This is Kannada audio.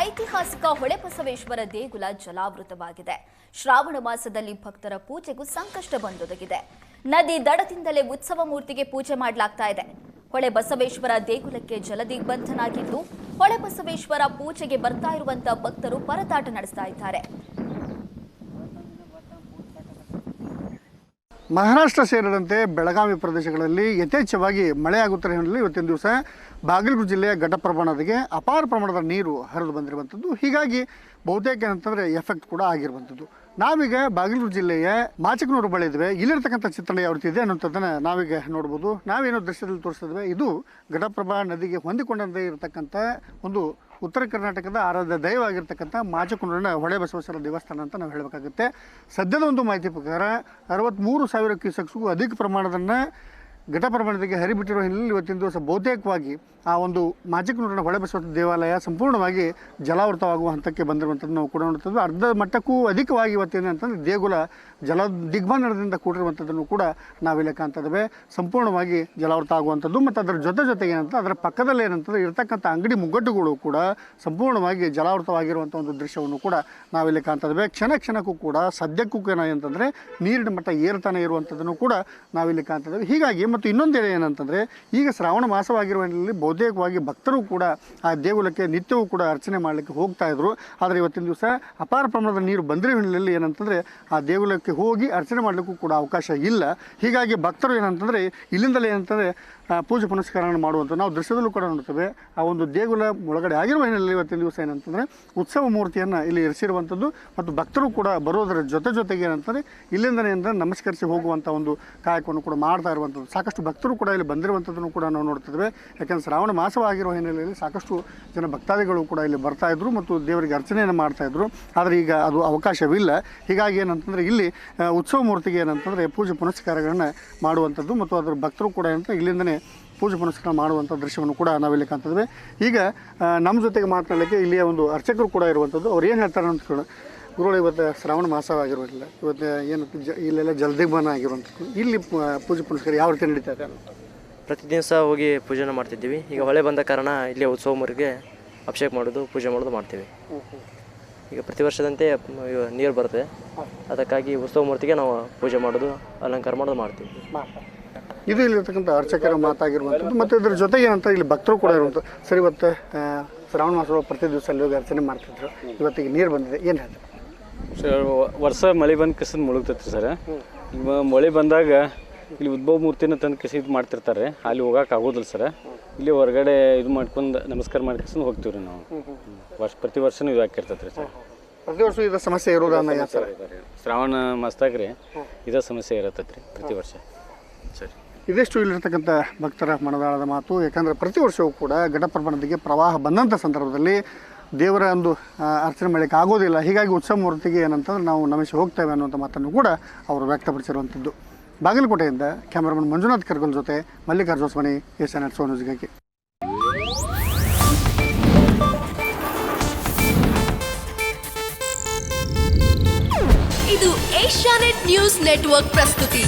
ಐತಿಹಾಸಿಕ ಹೊಳೆಬಸವೇಶ್ವರ ದೇಗುಲ ಜಲಾವೃತವಾಗಿದೆ. ಶ್ರಾವಣ ಮಾಸದಲ್ಲಿ ಭಕ್ತರ ಪೂಜೆಗೂ ಸಂಕಷ್ಟ ಬಂದೊದಗಿದೆ. ನದಿ ದಡದಿಂದಲೇ ಉತ್ಸವ ಮೂರ್ತಿಗೆ ಪೂಜೆ ಮಾಡಲಾಗ್ತಾ ಇದೆ. ಹೊಳೆ ಬಸವೇಶ್ವರ ದೇಗುಲಕ್ಕೆ ಜಲ ಆಗಿದ್ದು ಹೊಳೆ ಬಸವೇಶ್ವರ ಪೂಜೆಗೆ ಬರ್ತಾ ಇರುವಂತಹ ಭಕ್ತರು ಪರದಾಟ ನಡೆಸ್ತಾ ಇದ್ದಾರೆ. ಮಹಾರಾಷ್ಟ್ರ ಸೇರಿದಂತೆ ಬೆಳಗಾವಿ ಪ್ರದೇಶಗಳಲ್ಲಿ ಯಥೇಚ್ಛವಾಗಿ ಮಳೆಯಾಗುತ್ತಿರುವ ಹಿನ್ನೆಲೆಯಲ್ಲಿ ಇವತ್ತಿನ ದಿವಸ ಬಾಗಲಕೋಟೆ ಜಿಲ್ಲೆಯ ಘಟ ಪ್ರಮಾಣದಿಗೆ ಅಪಾರ ಪ್ರಮಾಣದ ನೀರು ಹರಿದು ಬಂದಿರುವಂಥದ್ದು. ಹೀಗಾಗಿ ಬಹುತೇಕ ಏನಂತಂದರೆ ಎಫೆಕ್ಟ್ ಕೂಡ ಆಗಿರುವಂಥದ್ದು. ನಾವೀಗ ಬಾಗಲೂರು ಜಿಲ್ಲೆಯ ಮಾಚಕನೂರು ಬಳಿ ಇದ್ವಿ ಇಲ್ಲಿರ್ತಕ್ಕಂಥ ಚಿತ್ರಣ ಯಾವ ರೀತಿ ಇದೆ ಅನ್ನೋಂಥದ್ದನ್ನು ನಾವೀಗ ನೋಡ್ಬೋದು. ನಾವೇನೋ ದೃಶ್ಯದಲ್ಲಿ ತೋರಿಸಿದ್ವಿ. ಇದು ಘಟಪ್ರಭಾ ನದಿಗೆ ಹೊಂದಿಕೊಂಡಂತೆ ಇರತಕ್ಕಂಥ ಒಂದು ಉತ್ತರ ಕರ್ನಾಟಕದ ಆರಾಧ್ಯ ದೈವವಾಗಿರ್ತಕ್ಕಂಥ ಮಾಚಕುಂಡ್ರನ ಹೊಳೆ ಬಸವೇಶ್ವರ ದೇವಸ್ಥಾನ ಅಂತ ನಾವು ಹೇಳಬೇಕಾಗುತ್ತೆ. ಸದ್ಯದ ಒಂದು ಮಾಹಿತಿ ಪ್ರಕಾರ ಅರವತ್ತ್ಮೂರು ಸಾವಿರ ಕ್ಯೂಸೆಕ್ಸ್ಗೂ ಅಧಿಕ ಪ್ರಮಾಣದನ್ನು ಘಟ ಪ್ರಮಾಣದಲ್ಲಿ ಹರಿಬಿಟ್ಟಿರುವ ಹಿನ್ನೆಲೆಯಲ್ಲಿ ಇವತ್ತಿನ ದಿವಸ ಬಹುತೇಕವಾಗಿ ಆ ಒಂದು ಮಾಜಿಕ್ ಹೊಳೆ ಬಸವೇಶ್ವರ ದೇವಾಲಯ ಸಂಪೂರ್ಣವಾಗಿ ಜಲಾವೃತವಾಗುವ ಹಂತಕ್ಕೆ ಬಂದಿರುವಂಥದ್ದು ನಾವು ಕೂಡ ನೋಡ್ತದ್ದು ಅರ್ಧ ಮಟ್ಟಕ್ಕೂ ಅಧಿಕವಾಗಿ ಇವತ್ತೇನಂತಂದರೆ ದೇಗುಲ ಜಲ ದಿಗ್ಬಂಧನದಿಂದ ಕೂಡಿರುವಂಥದ್ದನ್ನು ಕೂಡ ನಾವಿಲ್ಲಿ ಕಾಣ್ತದವೆ ಸಂಪೂರ್ಣವಾಗಿ ಜಲಾವೃತ ಆಗುವಂಥದ್ದು ಮತ್ತು ಅದರ ಜೊತೆ ಜೊತೆಗೆ ಏನಂತ ಅದರ ಪಕ್ಕದಲ್ಲಿ ಏನಂತಂದರೆ ಇರತಕ್ಕಂಥ ಅಂಗಡಿ ಮುಗ್ಗಟ್ಟುಗಳು ಕೂಡ ಸಂಪೂರ್ಣವಾಗಿ ಜಲಾವೃತವಾಗಿರುವಂಥ ಒಂದು ದೃಶ್ಯವನ್ನು ಕೂಡ ನಾವಿಲ್ಲಿ ಕಾಣ್ತದವೆ ಕ್ಷಣ ಕ್ಷಣಕ್ಕೂ ಕೂಡ ಸದ್ಯಕ್ಕೂ ಏನಂತಂದರೆ ನೀರಿನ ಮಟ್ಟ ಏರ್ತಾನೆ ಇರುವಂಥದ್ದನ್ನು ಕೂಡ ನಾವಿಲ್ಲಿ ಕಾಣ್ತದವೆ ಹೀಗಾಗಿ ಮತ್ತು ಇನ್ನೊಂದು ಏನಂತಂದರೆ, ಈಗ ಶ್ರಾವಣ ಮಾಸವಾಗಿರುವ ಹಿನ್ನೆಲೆಯಲ್ಲಿ ಬಹುತೇಕವಾಗಿ ಭಕ್ತರು ಕೂಡ ಆ ದೇಗುಲಕ್ಕೆ ನಿತ್ಯವೂ ಕೂಡ ಅರ್ಚನೆ ಮಾಡಲಿಕ್ಕೆ ಹೋಗ್ತಾ ಇದ್ರು. ಆದರೆ ಇವತ್ತಿನ ದಿವಸ ಅಪಾರ ಪ್ರಮಾಣದ ನೀರು ಬಂದಿರೋ ಹಿನ್ನೆಲೆಯಲ್ಲಿ ಏನಂತಂದರೆ, ಆ ದೇಗುಲಕ್ಕೆ ಹೋಗಿ ಅರ್ಚನೆ ಮಾಡಲಿಕ್ಕೂ ಕೂಡ ಅವಕಾಶ ಇಲ್ಲ. ಹೀಗಾಗಿ ಭಕ್ತರು ಏನಂತಂದರೆ, ಇಲ್ಲಿಂದಲೇ ಏನಂತಂದರೆ ಪೂಜೆ ಪುನಸ್ಕಾರಗಳನ್ನು ಮಾಡುವಂಥ ನಾವು ದೃಶ್ಯದಲ್ಲೂ ಕೂಡ ನೋಡ್ತೇವೆ. ಆ ಒಂದು ದೇಗುಲ ಒಳಗಡೆ ಆಗಿರುವ ಹಿನ್ನೆಲೆಯಲ್ಲಿ ಇವತ್ತಿನ ದಿವಸ ಏನಂತಂದರೆ, ಉತ್ಸವ ಮೂರ್ತಿಯನ್ನು ಇಲ್ಲಿ ಇರಿಸಿರುವಂಥದ್ದು ಮತ್ತು ಭಕ್ತರು ಕೂಡ ಬರೋದರ ಜೊತೆ ಜೊತೆಗೆ ಏನಂತಂದರೆ, ಇಲ್ಲಿಂದಲೇ ಏನಂದರೆ ನಮಸ್ಕರಿಸಿ ಹೋಗುವಂಥ ಒಂದು ಕಾಯಕವನ್ನು ಕೂಡ ಮಾಡ್ತಾ ಇರುವಂಥದ್ದು ಸಾಕಷ್ಟು ಭಕ್ತರು ಕೂಡ ಇಲ್ಲಿ ಬಂದಿರುವಂಥದ್ದನ್ನು ಕೂಡ ನಾವು ನೋಡ್ತಿದ್ದೇವೆ ಯಾಕೆಂದರೆ ಶ್ರಾವಣ ಮಾಸವಾಗಿರುವ ಹಿನ್ನೆಲೆಯಲ್ಲಿ ಸಾಕಷ್ಟು ಜನ ಭಕ್ತಾದಿಗಳು ಕೂಡ ಇಲ್ಲಿ ಬರ್ತಾ ಇದ್ರು ಮತ್ತು ದೇವರಿಗೆ ಅರ್ಚನೆಯನ್ನು ಮಾಡ್ತಾಯಿದ್ರು ಆದರೆ ಈಗ ಅದು ಅವಕಾಶವಿಲ್ಲ. ಹೀಗಾಗಿ ಏನಂತಂದರೆ ಇಲ್ಲಿ ಉತ್ಸವ ಮೂರ್ತಿಗೆ ಏನಂತಂದರೆ ಪೂಜೆ ಪುನಸ್ಕಾರಗಳನ್ನು ಮಾಡುವಂಥದ್ದು ಮತ್ತು ಅದರ ಭಕ್ತರು ಕೂಡ ಏನಂತ ಇಲ್ಲಿಂದನೇ ಪೂಜೆ ಪುನಸ್ಕಾರ ಮಾಡುವಂಥ ದೃಶ್ಯವನ್ನು ಕೂಡ ನಾವಿಲ್ಲಿ ಕಾಣ್ತಿದ್ದೇವೆ ಈಗ ನಮ್ಮ ಜೊತೆಗೆ ಮಾತನಾಡಲಿಕ್ಕೆ ಇಲ್ಲಿಯ ಒಂದು ಅರ್ಚಕರು ಕೂಡ ಇರುವಂಥದ್ದು. ಅವ್ರು ಏನು ಹೇಳ್ತಾರೆ ಅಂತ ಗುರುಗಳು ಇವತ್ತು ಶ್ರಾವಣ ಮಾಸವಾಗಿರೋದಿಲ್ಲ ಇವತ್ತು ಏನು ಜ ಇಲ್ಲೆಲ್ಲ ಜಲದಿಗ್ಬನ ಆಗಿರುವಂಥದ್ದು. ಇಲ್ಲಿ ಪೂಜೆ ಪುನಸ್ಕಾರ ಯಾವ ರೀತಿ ನಡೀತಾ ಇದೆ? ಪ್ರತಿ ದಿವಸ ಹೋಗಿ ಪೂಜೆನ ಮಾಡ್ತಿದ್ದೀವಿ. ಈಗ ಹೊಳೆ ಬಂದ ಕಾರಣ ಇಲ್ಲಿ ಉತ್ಸವ ಮುರಿಗೆ ಅಭಿಷೇಕ ಮಾಡೋದು ಪೂಜೆ ಮಾಡೋದು ಮಾಡ್ತೀವಿ. ಈಗ ಪ್ರತಿ ವರ್ಷದಂತೆ ನೀರು ಬರುತ್ತೆ. ಅದಕ್ಕಾಗಿ ಉತ್ಸವ ಮೂರ್ತಿಗೆ ನಾವು ಪೂಜೆ ಮಾಡೋದು ಅಲಂಕಾರ ಮಾಡೋದು ಮಾಡ್ತೀವಿ. ಇದು ಇಲ್ಲಿರ್ತಕ್ಕಂಥ ಅರ್ಚಕರ ಮಾತಾಗಿರುವಂಥದ್ದು. ಮತ್ತು ಇದ್ರ ಜೊತೆಗೆ ಏನಂತ ಇಲ್ಲಿ ಭಕ್ತರು ಕೂಡ ಇರುವಂಥ ಸರಿ ಇವತ್ತು ಶ್ರಾವಣ ಮಾಸ ಪ್ರತಿ ದಿವಸ ಅಲ್ಲಿ ಹೋಗಿ ಅರ್ಚನೆ ಮಾಡ್ತಿದ್ರು. ಇವತ್ತಿಗೆ ನೀರು ಬಂದಿದೆ. ಏನು ಹೇಳ್ತಾರೆ? ಸರ್ ವರ್ಷ ಮಳೆ ಬಂದ ಕಸದ್ ಮುಳುಗ್ತೈತ್ರಿ ಸರ್. ಈಗ ಮಳೆ ಬಂದಾಗ ಇಲ್ಲಿ ಉದ್ಭವ ಮೂರ್ತಿನ ತಂದು ಕಸಿದ್ ಇದು ಮಾಡ್ತಿರ್ತಾರೆ. ಅಲ್ಲಿ ಹೋಗಕ್ಕೆ ಆಗೋದಿಲ್ಲ ಸರ್. ಇಲ್ಲಿ ಹೊರಗಡೆ ಇದು ಮಾಡ್ಕೊಂಡು ನಮಸ್ಕಾರ ಮಾಡ್ಕೊಂಡು ಹೋಗ್ತೀವಿ ರೀ ನಾವು. ವರ್ಷ ಪ್ರತಿ ವರ್ಷನೂ ಇದು ಹಾಕಿರ್ತೈತೆ ರೀ ಸರ್. ಪ್ರತಿ ವರ್ಷ ಇದು ಸಮಸ್ಯೆ ಇರೋದನ್ನ ಸರ್ ಶ್ರಾವಣ ಮಾಸದಾಗ ರೀ ಇದೇ ಸಮಸ್ಯೆ ಇರತ್ತೈತೆ ರೀ ಪ್ರತಿ ವರ್ಷ. ಸರಿ. ಇದಿಷ್ಟು ಇಲ್ಲಿರ್ತಕ್ಕಂಥ ಭಕ್ತರ ಮನದಾಳದ ಮಾತು. ಯಾಕಂದರೆ ಪ್ರತಿ ವರ್ಷವೂ ಕೂಡ ಘಟಪ್ರಮಾಣದಿಗೆ ಪ್ರವಾಹ ಬಂದಂಥ ಸಂದರ್ಭದಲ್ಲಿ ದೇವರ ಒಂದು ಅರ್ಚನೆ ಮಾಡಲಿಕ್ಕೆ ಆಗೋದಿಲ್ಲ. ಹೀಗಾಗಿ ಉತ್ಸವ ಮೂರ್ತಿಗೆ ಏನಂತಂದ್ರೆ ನಾವು ನಮಿಸಿ ಹೋಗ್ತೇವೆ ಅನ್ನುವಂಥ ಮಾತನ್ನು ಕೂಡ ಅವರು ವ್ಯಕ್ತಪಡಿಸಿರುವಂಥದ್ದು. ಬಾಗಲಕೋಟೆಯಿಂದ ಕ್ಯಾಮರಾಮನ್ ಮಂಜುನಾಥ್ ಕರ್ಗಲ್ ಜೊತೆ ಮಲ್ಲಿಕಾರ್ಜುನ ಸ್ವಾಮಿ ಎಟ್ ಸೋನುಜಿಗಾಗಿ ಇದು ಏಷ್ಯಾನೆಟ್ ನ್ಯೂಸ್ ನೆಟ್ವರ್ಕ್ ಪ್ರಸ್ತುತಿ.